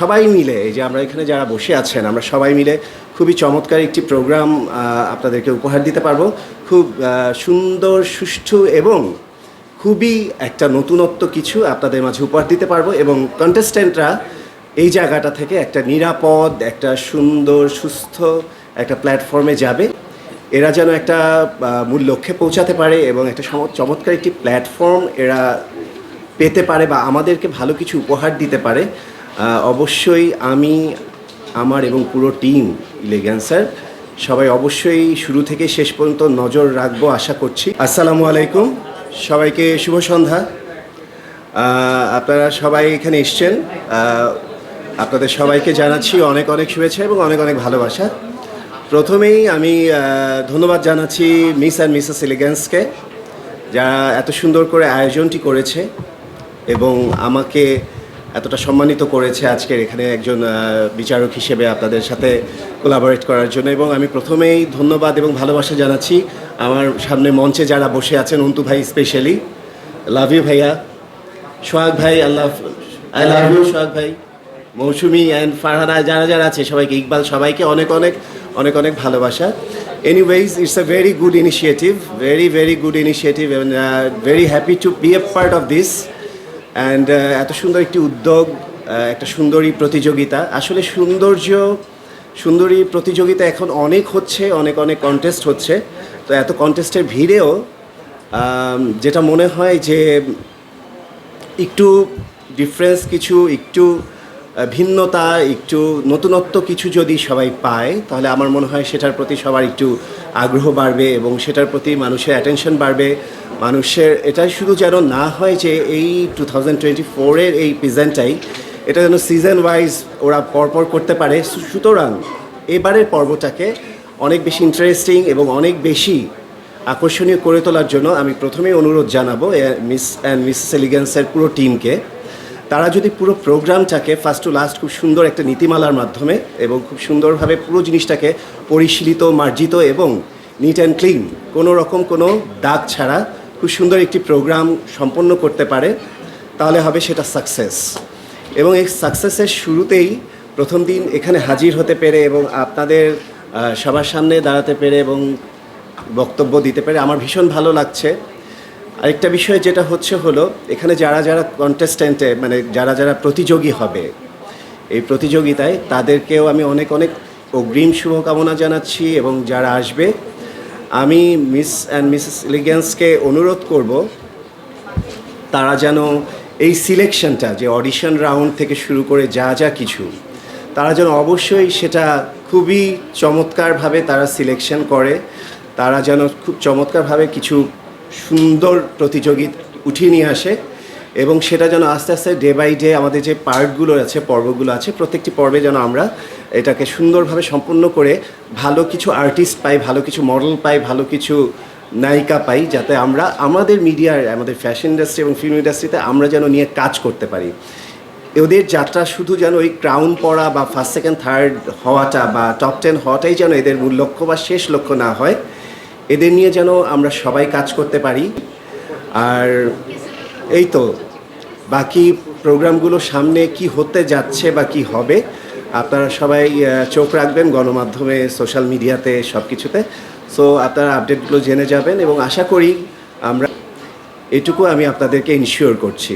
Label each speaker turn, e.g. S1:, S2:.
S1: সবাই মিলে, এই যে আমরা এখানে যারা বসে আছেন, আমরা সবাই মিলে খুবই চমৎকার একটি প্রোগ্রাম আপনাদেরকে উপহার দিতে পারব। খুব সুন্দর, সুষ্ঠু এবং খুবই একটা নতুনত্ব কিছু আপনাদের মাঝে উপহার দিতে পারব এবং কন্টেস্ট্যান্টরা এই জায়গাটা থেকে একটা নিরাপদ, একটা সুন্দর, সুস্থ একটা প্ল্যাটফর্মে যাবে। এরা যেন একটা মূল লক্ষ্যে পৌঁছাতে পারে এবং একটা চমৎকার একটি প্ল্যাটফর্ম এরা পেতে পারে বা আমাদেরকে ভালো কিছু উপহার দিতে পারে। অবশ্যই আমি, আমার এবং পুরো টিম ইলেগান স্যার সবাই অবশ্যই শুরু থেকে শেষ পর্যন্ত নজর রাখব, আশা করছি। আসসালামু আলাইকুম, সবাইকে শুভ সন্ধ্যা। আপনারা সবাই এখানে এসছেন। আপনাদের সবাইকে জানাচ্ছি অনেক অনেক শুভেচ্ছা এবং অনেক অনেক ভালোবাসা। প্রথমেই আমি ধন্যবাদ জানাচ্ছি মিস অ্যান্ড মিসেস এলিগেন্সকে যারা এত সুন্দর করে আয়োজনটি করেছে এবং আমাকে এতটা সম্মানিত করেছে আজকের এখানে একজন বিচারক হিসেবে আপনাদের সাথে কোলাবোরেট করার জন্য। এবং আমি প্রথমেই ধন্যবাদ এবং ভালোবাসা জানাচ্ছি আমার সামনে মঞ্চে যারা বসে আছেন, অন্তু ভাই স্পেশালি লাভ ইউ ভাইয়া। সোহাগ ভাই আল্লাহ আই লাভ ইউ সোহাগ ভাই। মৌসুমি অ্যান্ড ফারহানা, যারা যারা আছে, সবাইকে, ইকবাল, সবাইকে অনেক অনেক অনেক অনেক ভালোবাসা। Anyways it's a very good initiative very very good initiative very happy to be a part of this and এত সুন্দর একটি উদ্যোগ একটা সুন্দরী প্রতিযোগিতা। আসলে সৌন্দর্য, সুন্দরী প্রতিযোগিতা এখন অনেক হচ্ছে, অনেক অনেক কন্টেস্ট হচ্ছে। তো এত কন্টেস্টের ভিড়েও যেটা মনে হয় যে একটু ডিফারেন্স কিছু একটু ভিন্নতা, একটু নতুনত্ব কিছু যদি সবাই পায়, তাহলে আমার মনে হয় সেটার প্রতি সবার একটু আগ্রহ বাড়বে এবং সেটার প্রতি মানুষের অ্যাটেনশন বাড়বে। মানুষের এটাই শুধু যেন না হয় যে এই টু থাউজেন্ড টোয়েন্টি ফোরের এই প্রেজেন্টটাই এটা যেন সিজন ওয়াইজ ওরা পরপর করতে পারে। সুতরাং এবারের পর্বটাকে অনেক বেশি ইন্টারেস্টিং এবং অনেক বেশি আকর্ষণীয় করে তোলার জন্য আমি প্রথমেই অনুরোধ জানাব মিস অ্যান্ড মিস এলিগেন্সের পুরো টিমকে তারা যদি পুরো প্রোগ্রামটাকে ফার্স্ট টু লাস্ট খুব সুন্দর একটা নীতিমালার মাধ্যমে এবং খুব সুন্দরভাবে পুরো জিনিসটাকে পরিশীলিত, মার্জিত এবং নিট অ্যান্ড ক্লিন কোনো রকম কোনো দাগ ছাড়া খুব সুন্দর একটি প্রোগ্রাম সম্পন্ন করতে পারে, তাহলে হবে সেটা সাকসেস এবং এই সাকসেসের শুরুতেই প্রথম দিন এখানে হাজির হতে পেরে এবং আপনাদের সবার সামনে দাঁড়াতে পেরে এবং বক্তব্য দিতে পেরে আমার ভীষণ ভালো লাগছে। আরেকটা বিষয় যেটা হচ্ছে হলো, এখানে যারা যারা কন্টেস্ট্যান্টে মানে যারা যারা প্রতিযোগী হবে, এই প্রতিযোগিতায় তাদেরকেও আমি অনেক অনেক অগ্রিম শুভকামনা জানাচ্ছি এবং যারা আসবে, আমি মিস অ্যান্ড মিসেস এলিগেন্সকে অনুরোধ করব, তারা যেন এই সিলেকশনটা যে অডিশন রাউন্ড থেকে শুরু করে যা যা কিছু, তারা যেন অবশ্যই সেটা খুবই চমৎকারভাবে তারা সিলেকশন করে, তারা যেন খুব চমৎকারভাবে কিছু সুন্দর প্রতিযোগী উঠিয়ে নিয়ে আসে এবং সেটা যেন আস্তে আস্তে ডে বাই ডে আমাদের যে পার্টগুলো আছে, পর্বগুলো আছে, প্রত্যেকটি পর্বে যেন আমরা এটাকে সুন্দরভাবে সম্পূর্ণ করে ভালো কিছু আর্টিস্ট পাই, ভালো কিছু মডেল পাই, ভালো কিছু নায়িকা পাই, যাতে আমরা আমাদের মিডিয়ার আমাদের ফ্যাশন ইন্ডাস্ট্রি এবং ফিল্ম ইন্ডাস্ট্রিতে আমরা যেন নিয়ে কাজ করতে পারি। ওদের যাত্রা শুধু যেন ওই ক্রাউন পড়া বা ফার্স্ট সেকেন্ড থার্ড হওয়াটা বা টপ টেন হওয়াটাই যেন এদের মূল লক্ষ্য বা শেষ লক্ষ্য না হয় এদের নিয়ে যেন আমরা সবাই কাজ করতে পারি। আর এই তো, বাকি প্রোগ্রামগুলো সামনে কি হতে যাচ্ছে বা কি হবে, আপনারা সবাই চোখ রাখবেন গণমাধ্যমে, সোশ্যাল মিডিয়াতে সব কিছুতে সো আপনারা আপডেটগুলো জেনে যাবেন এবং আশা করি আমরা এটুকু আমি আপনাদেরকে ইনশিওর করছি।